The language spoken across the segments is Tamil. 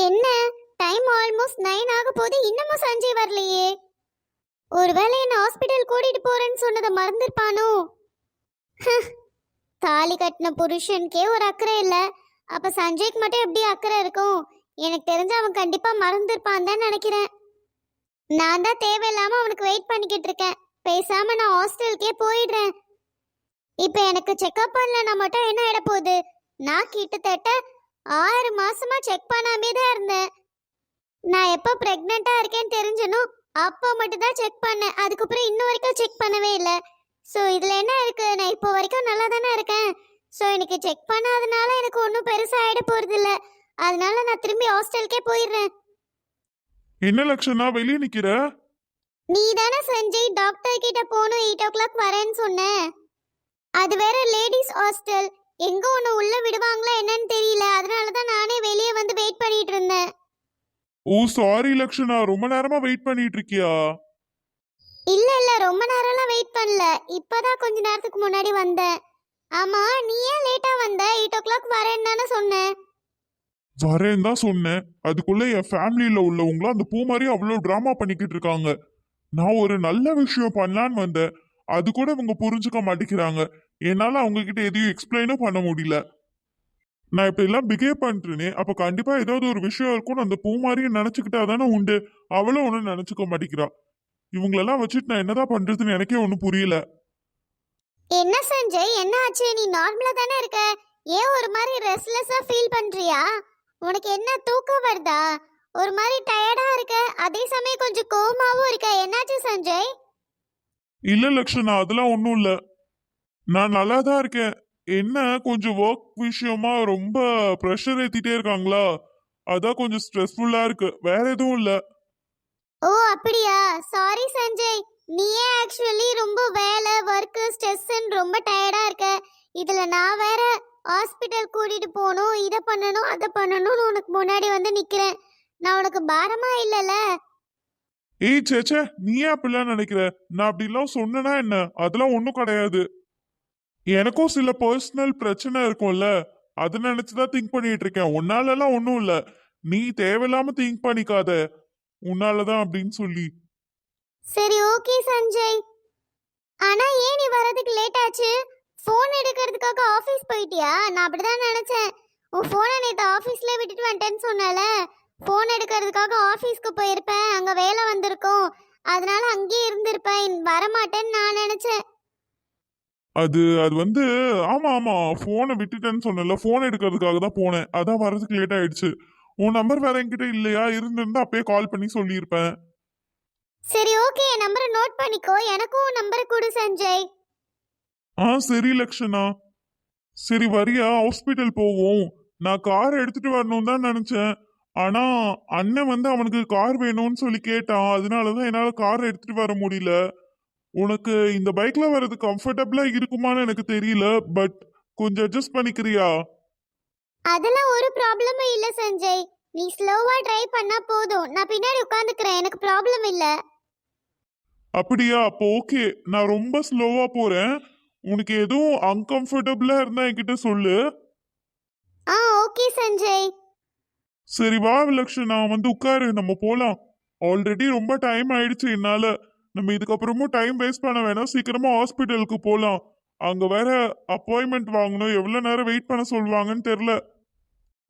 என்ன? டைம் ஆல்மோஸ்ட் நைன் ஆக போது இன்னமும் சஞ்சய் வரலையே. ஒருவேளை என்ன ஹாஸ்பிட்டல் கூட்டிட்டு போறேன்னு சொன்னதை மறந்துருப்பானோ? தாலி கட்டின புருஷனுக்கே ஒரு அக்கறை இல்ல. அப்ப சஞ்சய்க்கு மட்டும் எப்படி அக்கறை இருக்கும்? எனக்கு தெரிஞ்சு அவன் கண்டிப்பா மறந்துருப்பான் தான் நினைக்கிறேன். நான் தான் தேவையில்லாம அவனுக்கு வெயிட் பண்ணிக்கிட்டு இருக்கேன். பேசாம நான் ஹாஸ்டலுக்கே போயிடுறேன். இப்ப எனக்கு செக்அப் பண்ணலன்னா மட்டும் என்ன ஆயிட போகுது? நான் கிட்டத்தட்ட ஆறு மாசமா செக் பண்ணாமே தான் இருந்தேன். நான் எப்போ பிரெக்னெண்டா இருக்கேன்னு தெரிஞ்சனோ அப்போ மட்டும் தான் செக் பண்ணேன். அதுக்கப்புறம் இன்னும் வரைக்கும் செக் பண்ணவே இல்லை. ஸோ இதில் என்ன இருக்கு? நான் இப்போ வரைக்கும் நல்லா தானே இருக்கேன். ஸோ எனக்கு செக் பண்ணாதனால எனக்கு ஒன்றும் பெருசாக ஆகிட போகிறது இல்லை. அதனால நான் திரும்பி ஹாஸ்டலுக்கே போயிடுறேன். என்ன லட்சணா வெளியே நிக்கிற? நீ தானே சஞ்சய் டாக்டர் கிட்ட போகணும் எயிட் ஓ கிளாக் வரேன்னு சொன்னேன் அது வேற லேடிஸ் ஹாஸ்டல் எங்க ஒன்று உள்ள விடுவாங்களா என்னன்னு தெரியல. அதனால தான் நானே வெளியே வந்து வெயிட் பண்ணிட்டு இருந்தேன். ஓ சாரி லக்ஷனா. ரொம்ப நேரமா வெயிட் பண்ணிட்டு இருக்கியா? இல்ல இல்ல. ரொம்ப நேரம்லாம் வெயிட் பண்ணல. இப்பதான் கொஞ்ச நேரத்துக்கு முன்னாடி வந்தேன். ஆமா நீ ஏன் லேட்டா வந்த? எயிட் ஓ கிளாக் வரேன்னு தானே சொன்னேன். வரேன் தான் சொன்னேன். அதுக்குள்ள என் ஃபேமிலியில உள்ளவங்கள அந்த பூ மாதிரி அவ்வளோ டிராமா பண்ணிக்கிட்டு இருக்காங்க. நான் ஒரு நல்ல விஷயம் பண்ணலான்னு வந்தேன். அது கூட இவங்க புரிஞ்சுக்க மாட்டேங்கிறாங்க. என்னால அவங்க கிட்ட எதையும் எக்ஸ்பிளைனும் பண்ண முடியல. நான் இப்ப எல்லாம் பிஹேவ் பண்றேனே அப்ப கண்டிப்பா ஏதாவது ஒரு விஷயம் இருக்கும்னு அந்த பூ மாதிரியே நினைச்சுக்கிட்டா தானே உண்டு. அவளும் ஒன்றும் நினைச்சுக்க மாட்டேங்கிறா. இவங்களெல்லாம் வச்சுட்டு நான் என்னதான் பண்றதுன்னு எனக்கே ஒன்றும் புரியல. என்ன சஞ்சய் என்ன ஆச்சு? நீ நார்மலா தானே இருக்க. ஏன் ஒரு மாதிரி ரெஸ்ட்லெஸ்ஸா ஃபீல் பண்றியா? உனக்கு என்ன தூக்கம் வருதா? ஒரு மாதிரி டயர்டா இருக்க. அதே சமயம் கொஞ்சம் கோவமாவும் இருக்க. என்னாச்சு சஞ்சய்? இல்ல லக்ஷனா அதெல்லாம் ஒன்றும் இல்ல. நான் நல்லா தான் இருக்கேன். என்ன கொஞ்சம் ஒர்க் விஷயமா ரொம்ப ப்ரெஷர் ஏத்திட்டே இருக்காங்களா? அதான் கொஞ்சம் ஸ்ட்ரெஸ்ஃபுல்லா இருக்கு. வேற எதுவும் இல்ல. ஓ அப்படியா? சாரி சஞ்சய். நீயே ஆக்சுவலி ரொம்ப வேலை ஒர்க் ஸ்ட்ரெஸ்ன்னு ரொம்ப டயர்டா இருக்க? இதுல நான் வேற ஹாஸ்பிட்டல் கூட்டிட்டு போகணும் இதை பண்ணணும் அதை பண்ணணும்னு உனக்கு முன்னாடி வந்து நிக்கிறேன். நான் உனக்கு பாரமா இல்லைல்ல ஏய் சேச்சே நீ ஏன் அப்படிலாம் நினைக்கிற? நான் அப்படிலாம் சொன்னேனா என்ன? அதெல்லாம் ஒன்றும் கிடையாது. எனக்கும் சில பர்சனல் பிரச்சனை இருக்கும்ல. அது நினைச்சுதான் திங்க் பண்ணிட்டு இருக்கேன். உன்னாலலாம் ஒன்றும் இல்ல. நீ தேவையில்லாம திங்க் பண்ணிக்காத. உன்னாலதான் அப்படின்னு சொல்லி. சரி ஓகே சஞ்சய். ஆனா ஏன் நீ வரதுக்கு லேட் ஆச்சு? ஃபோன் எடுக்கிறதுக்காக ஆஃபீஸ் போயிட்டியா? நான் அப்படிதான் நினைச்சேன். உன் ஃபோனை நேற்று ஆஃபீஸ்ல விட்டுட்டு வந்துட்டேன்னு சொன்னால ஃபோன் எடுக்கிறதுக்காக ஆஃபீஸ்க்கு போயிருப்பேன். அங்க வேலை வந்திருக்கும். அதனால அங்கேயே இருந்திருப்பேன். வரமாட்டேன்னு நான் நினைச்சேன். அது அது வந்து ஆமா ஆமா போனை விட்டுட்டேன்னு சொன்னல போன் எடுக்கிறதுக்காக தான் போனேன். அதான் வரதுக்கு லேட் ஆயிடுச்சு. உன் நம்பர் வேற என்கிட்ட இல்லையா? இருந்திருந்தா அப்பயே கால் பண்ணி சொல்லியிருப்பேன். சரி ஓகே என் நம்பரை நோட் பண்ணிக்கோ. எனக்கும் நம்பரை கொடு சஞ்சய். ஆ சரி லக்ஷனா. சரி வரியா? ஹாஸ்பிட்டல் போவோம். நான் கார் எடுத்துட்டு வரணும் தான் நினைச்சேன். ஆனா அண்ணன் வந்து அவனுக்கு கார் வேணும்னு சொல்லி கேட்டான். அதனாலதான் என்னால கார் எடுத்துட்டு வர முடியல. உனக்கு இந்த பைக்ல வர்றது கம்ஃபர்டபுளா இருக்குமான்னு எனக்கு தெரியல பட் கொஞ்சம் அட்ஜஸ்ட் பண்ணிக்கிறியா? அதெல்லாம் ஒரு ப்ராப்ளமும் இல்ல சஞ்சய். நீ ஸ்லோவா டிரைவ் பண்ணா போதும். நான் பின்னாடி உட்காந்துக்கிறேன். எனக்கு ப்ராப்ளம் இல்ல. அப்படியா? அப்போ ஓகே நான் ரொம்ப ஸ்லோவா போறேன். உனக்கு எதுவும் அன்கம்ஃபர்டபுளா இருந்தா என்கிட்ட சொல்லு. ஆ ஓகே சஞ்சய். சரி வா லக்ஷனா வந்து உட்காரு. நம்ம போலாம். ஆல்ரெடி ரொம்ப டைம் ஆயிடுச்சு என்னால. நம்ம இதுக்கப்புறமும் டைம் வேஸ்ட் பண்ண வேணாம். சீக்கிரமா ஹாஸ்பிட்டலுக்கு போலாம். அங்க வேற அப்பாயின்மெண்ட் வாங்கணும். எவ்வளவு நேரம் வெயிட் பண்ண சொல்லுவாங்கன்னு தெரியல.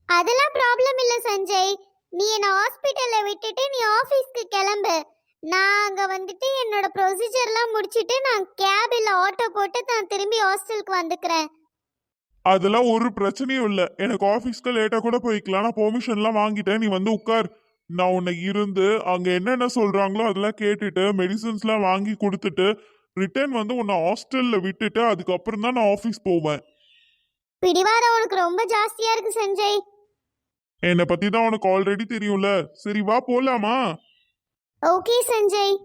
அதெல்லாம் ப்ராப்ளம் இல்ல சஞ்சய். நீ என்ன ஹாஸ்பிட்டல்ல விட்டுட்டு நீ ஆபீஸ்க்கு கிளம்பு. நான் அங்க வந்துட்டு என்னோட ப்ரொசீஜர்லாம் முடிச்சிட்டு நான் கேப் இல்ல ஆட்டோ போட்டு நான் திரும்பி ஹாஸ்டலுக்கு வந்துக்கிறேன். அதெல்லாம் ஒரு பிரச்சனையும் இல்ல. எனக்கு ஆபீஸ்க்கு லேட்டா கூட போய்க்கலாம். நான் பெர்மிஷன்லாம் வாங்கிட்டேன். நீ வந்து உட்கார். நான் உன்னை இருந்து அங்க என்னென்ன சொல்றாங்களோ அதெல்லாம் கேட்டுட்டு மெடிசன்ஸ்லாம் வாங்கி கொடுத்துட்டு ரிட்டர்ன் வந்து உன்னை ஹாஸ்டல்ல விட்டுட்டு அதுக்கப்புறம் தான் நான் ஆஃபீஸ் போவேன். பிடிவாதம் உனக்கு ரொம்ப ஜாஸ்தியா இருக்கு சஞ்சய். என்னை பத்தி தான் உனக்கு ஆல்ரெடி தெரியும்ல. சரி வா போலாமா? ஓகே சஞ்சய்.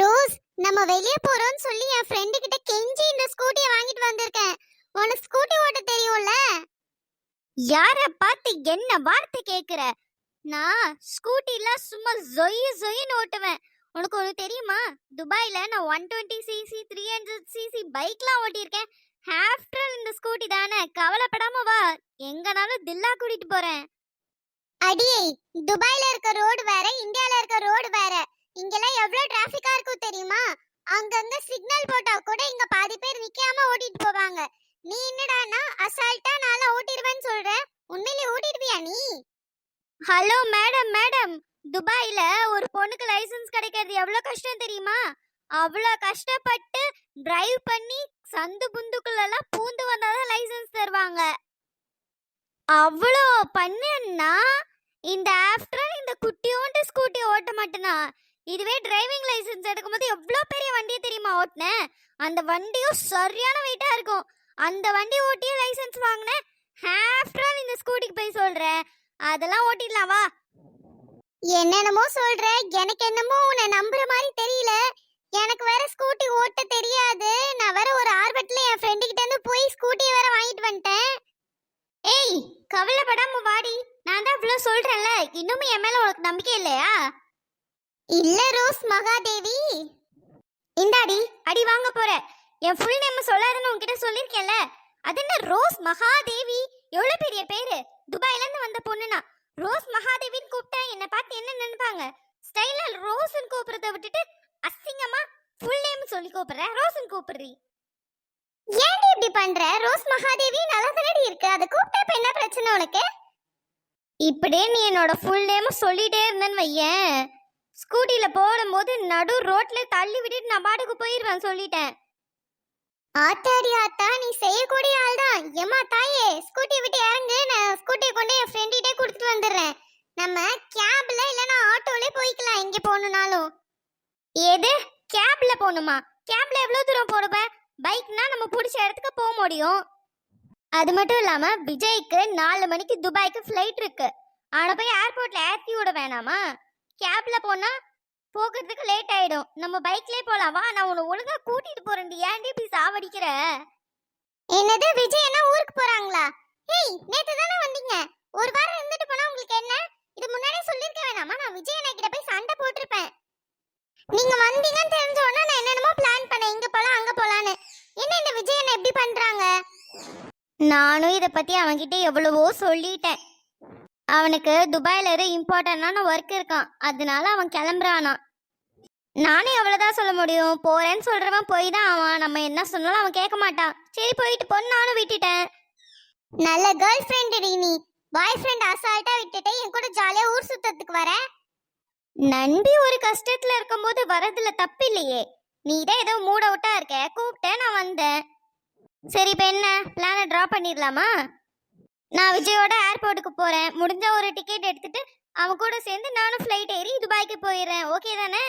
ரோஸ் நம்ம வெளியே போறோம்னு சொல்லி என் ஃப்ரெண்டு கிட்ட கெஞ்சி இந்த ஸ்கூட்டியை வாங்கிட்டு வந்திருக்கேன். உனக்கு ஸ்கூட்டி ஓட்ட தெரியும்ல? யார பார்த்து என்ன வார்த்தை கேக்குற? நான் ஸ்கூட்டில சும்மா ஜொய் ஜொயின்னு ஓட்டுவேன். உனக்கு ஒன்று தெரியுமா? துபாயில் நான் one twenty CC three hundred CC பைக்லாம் ஓட்டியிருக்கேன். ஆஃப்டர் இந்த ஸ்கூட்டி தானே? கவலைப்படாம வா. எங்கனாலும் தில்லா கூட்டிட்டு போறேன். அடியே துபாயில இருக்க ரோடு வேற இந்தியால இருக்க ரோடு வேற. இங்கெல்லாம் எவ்வளவு டிராஃபிக்காக இருக்கும் தெரியுமா? அங்கங்க சிக்னல் போட்டா கூட இங்க பாதி பேர் நிக்காம ஓட்டிட்டு போவாங்க. நீ என்னடானா அசால்ட்டா நான் ஓட்டிடுவேன்னு சொல்ற. உண்மையிலே ஓட்டிடுவியா நீ? ஹலோ மேடம் மேடம் துபாயில ஒரு பொண்ணுக்கு லைசென்ஸ் கிடைக்கிறது எவ்வளோ கஷ்டம் தெரியுமா? அவ்வளோ கஷ்டப்பட்டு டிரைவ் பண்ணி சந்து புந்துக்குள்ளெல்லாம் பூந்து வந்தாதான் லைசன்ஸ் தருவாங்க. அவ்வளோ பண்ணேன்னா இந்த ஆஃப்டர் இந்த குட்டியோண்டு ஸ்கூட்டி ஓட்ட மாட்டேனா? இதுவே டிரைவிங் லைசென்ஸ் எடுக்கும்போது எவ்வளோ பெரிய வண்டியை தெரியுமா ஓட்டினேன் அந்த வண்டியும் சரியான வெயிட்டாக இருக்கும். அந்த வண்டி ஓட்டியே லைசென்ஸ் வாங்கினேன் ஆஃப்டர் இந்த ஸ்கூட்டிக்கு போய் சொல்கிறேன் அதெல்லாம் ஓட்டிடலாம் வா. என்னென்னமோ சொல்ற எனக்கு என்னமோ உன்னை நம்புற மாதிரி தெரியல. எனக்கு வேற ஸ்கூட்டி ஓட்ட தெரியாது. நான் வேற ஒரு ஆர்வத்துல என் ஃப்ரெண்டு கிட்ட இருந்து போய் ஸ்கூட்டி வேற வாங்கிட்டு வந்துட்டேன். ஏய் கவலைப்படாம வாடி. நான் தான் இவ்வளவு சொல்றேன்ல இன்னுமே என் மேல உனக்கு நம்பிக்கை இல்லையா? இல்ல ரோஸ் மகாதேவி. இந்தாடி அடி வாங்க போற. என் ஃபுல் நேம் சொல்லாதுன்னு உன்கிட்ட சொல்லிருக்கேன்ல அது என்ன ரோஸ் மகாதேவி? எவ்வளவு பெரிய பேரு? துபாயில இருந்து வந்த பொண்ணுனா ரோஸ் மகாதேவின்னு கூப்பிட்டா என்ன பார்த்து என்ன நினைப்பாங்க? ஸ்டைலா ரோஸ்ன்னு கூப்பிடுறத விட்டுட்டு அசிங்கமா ஃபுல் நேம் சொல்லி கூப்பிடுற? ரோஸ்ன்னு கூப்பிடுறீ. ஏன்டி இப்படி பண்ற? ரோஸ் மகாதேவி நல்லா தானடி இருக்கு. அதை கூப்பிட்டா இப்ப என்ன பிரச்சனை உனக்கு? இப்படியே நீ என்னோட ஃபுல் நேம் சொல்லிட்டே இருந்தேன்னு வையேன். ஸ்கூட்டியில் போடும்போது நடு ரோட்ல தள்ளி விட்டுட்டு நான் பாட்டுக்கு போயிருவேன் சொல்லிட்டேன். ஆத்தாடி ஆத்தா நீ செய்யக்கூடிய ஆள் தான் ஏமா தாயே ஸ்கூட்டி விட்டு இறங்கு. நான் ஸ்கூட்டியை கொண்டு என் ஃப்ரெண்டிட்டே கொடுத்துட்டு வந்துடுறேன். நம்ம கேப்ல இல்லைன்னா ஆட்டோலே போய்க்கலாம் எங்க போகணுனாலும் எது? கேப்ல போகணுமா? கேப்ல எவ்வளோ தூரம் போடுவ பைக்னா நம்ம பிடிச்ச இடத்துக்கு போக முடியும். அது மட்டும் இல்லாம விஜய்க்கு நாலு மணிக்கு துபாய்க்கு ஃப்ளைட் இருக்கு. அவனை போய் ஏர்போர்ட்ல ஏற்றி விட வேணாமா? கேப்ல போனா போகிறதுக்கு லேட் ஆயிடும். நம்ம பைக்லயே போலாம். வா நான் உன்னை ஒழுங்கா கூட்டிட்டு போறேன்டி. ஏன்டி இப்படி சாவடிக்கிற? என்னது விஜய் என்ன ஊருக்கு போறாங்களா? ஏய் நேத்து தானே வந்தீங்க. ஒரு வாரம் இருந்துட்டு போனா உங்களுக்கு என்ன? இது முன்னாடியே சொல்லிருக்க வேணாமா? நான் விஜய் அண்ணா கிட்ட போய் சண்டை போட்டிருப்பேன். நீங்க வந்தீங்கன்னு தெரிஞ்ச உடனே நான் என்னென்னமோ பிளான் பண்ணேன். இங்க போலாம் அங்க போலான்னு. என்ன இந்த விஜய் அண்ணா எப்படி பண்றாங்க? நானும் இதை பத்தி அவன்கிட்ட எவ்வளவோ சொல்லிட்டேன். அவனுக்கு துபாயில இரு இம்பார்ட்டன்டான ஒர்க் இருக்கான். அதனால அவன் கிளம்புறானா நானும் எவ்வளவுதான் சொல்ல முடியும். போறேன்னு சொல்றவன் போய் தான் அவன் நம்ம என்ன சொன்னாலும் அவன் கேட்க மாட்டான். சரி போயிட்டு பொண்ணு நானும் விட்டுட்டேன். நல்ல கேர்ள் ஃப்ரெண்ட் நீ. பாய் ஃப்ரெண்ட் அசால்ட்டா விட்டுட்டு என் கூட ஜாலியா ஊர் சுத்தத்துக்கு வர. நண்பி ஒரு கஷ்டத்துல இருக்கும்போது வரதுல தப்பு இல்லையே. நீ தான் ஏதோ மூட் அவுட்டா இருக்க. கூப்பிட்டேன் நான் வந்தேன். சரி இப்போ என்ன? பிளானை ட்ரா பண்ணிடலாமா? நான் விஜயோட ஏர்போர்ட்டுக்கு போறேன். முடிஞ்ச ஒரு டிக்கெட் எடுத்துட்டு அவன் கூட சேர்ந்து நானும் ஃப்ளைட் ஏறி துபாய்க்கு போயிடுறேன். ஓகே தானே?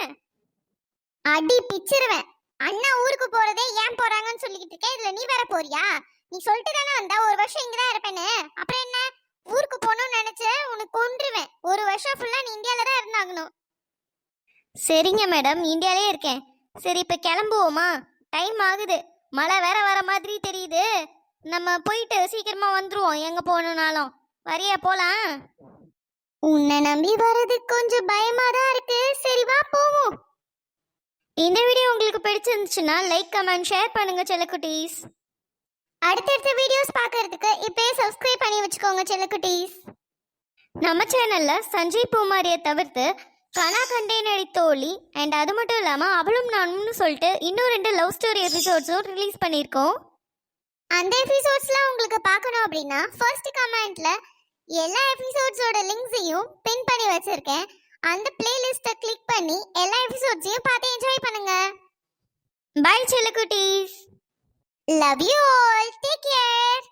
அடி பிச்சிருவேன். அண்ணா ஊருக்கு போறதே ஏன் போறாங்கன்னு சொல்லிக்கிட்டு இருக்கேன். இதுல நீ வேற போறியா? நீ சொல்லிட்டு தானே வந்தா ஒரு வருஷம் இங்கதான் இருப்பேன்னு. அப்புறம் என்ன? ஊருக்கு போகணும்னு நினைச்சு உனக்கு கொன்றுவேன். ஒரு வருஷம் ஃபுல்லா நீ இந்தியால தான் இருந்தாகணும். சரிங்க மேடம் இந்தியாலே இருக்கேன். சரி இப்ப கிளம்புவோமா? டைம் ஆகுது. மழை வேற வர மாதிரி தெரியுது. நம்ம போயிட்டு சீக்கிரமா வந்துருவோம். எங்க போகணும்னாலும். வரியா போலாம்? உன்னை நம்பி வர்றது கொஞ்சம் பயமா தான் இருக்கு. சரி வா போவோம். இந்த வீடியோ உங்களுக்கு பிடிச்சிருந்துச்சுன்னா லைக் கமெண்ட் ஷேர் பண்ணுங்க செல்லக்குட்டீஸ். அடுத்தடுத்த வீடியோஸ் பார்க்கறதுக்கு இப்பயே சப்ஸ்கிரைப் பண்ணி வச்சுக்கோங்க செல்லக்குட்டீஸ். நம்ம சேனல்ல சஞ்சய் பூமாரியை தவிர்த்து கனா கண்டே தோழி அண்ட் அது மட்டும் இல்லாமல் அவளும் நானும்னு சொல்லிட்டு இன்னும் ரெண்டு லவ் ஸ்டோரி எபிசோட்ஸும் ரிலீஸ் பண்ணியிருக்கோம். அந்த எபிசோட்ஸ்லாம் உங்களுக்கு பார்க்கணும் அப்படின்னா ஃபர்ஸ்ட் கமெண்ட்ல எல்லா எபிசோட்ஸோட லிங்க்ஸையும் பின் பண்ணி வச்சிருக்கேன். அந்த பிளேலிஸ்ட்டை கிளிக் பண்ணி எல்லா எபிசோட்ஸையும் பார்த்து என்ஜாய் பண்ணுங்க. Bye செல்லக்குட்டீஸ். Love you all take care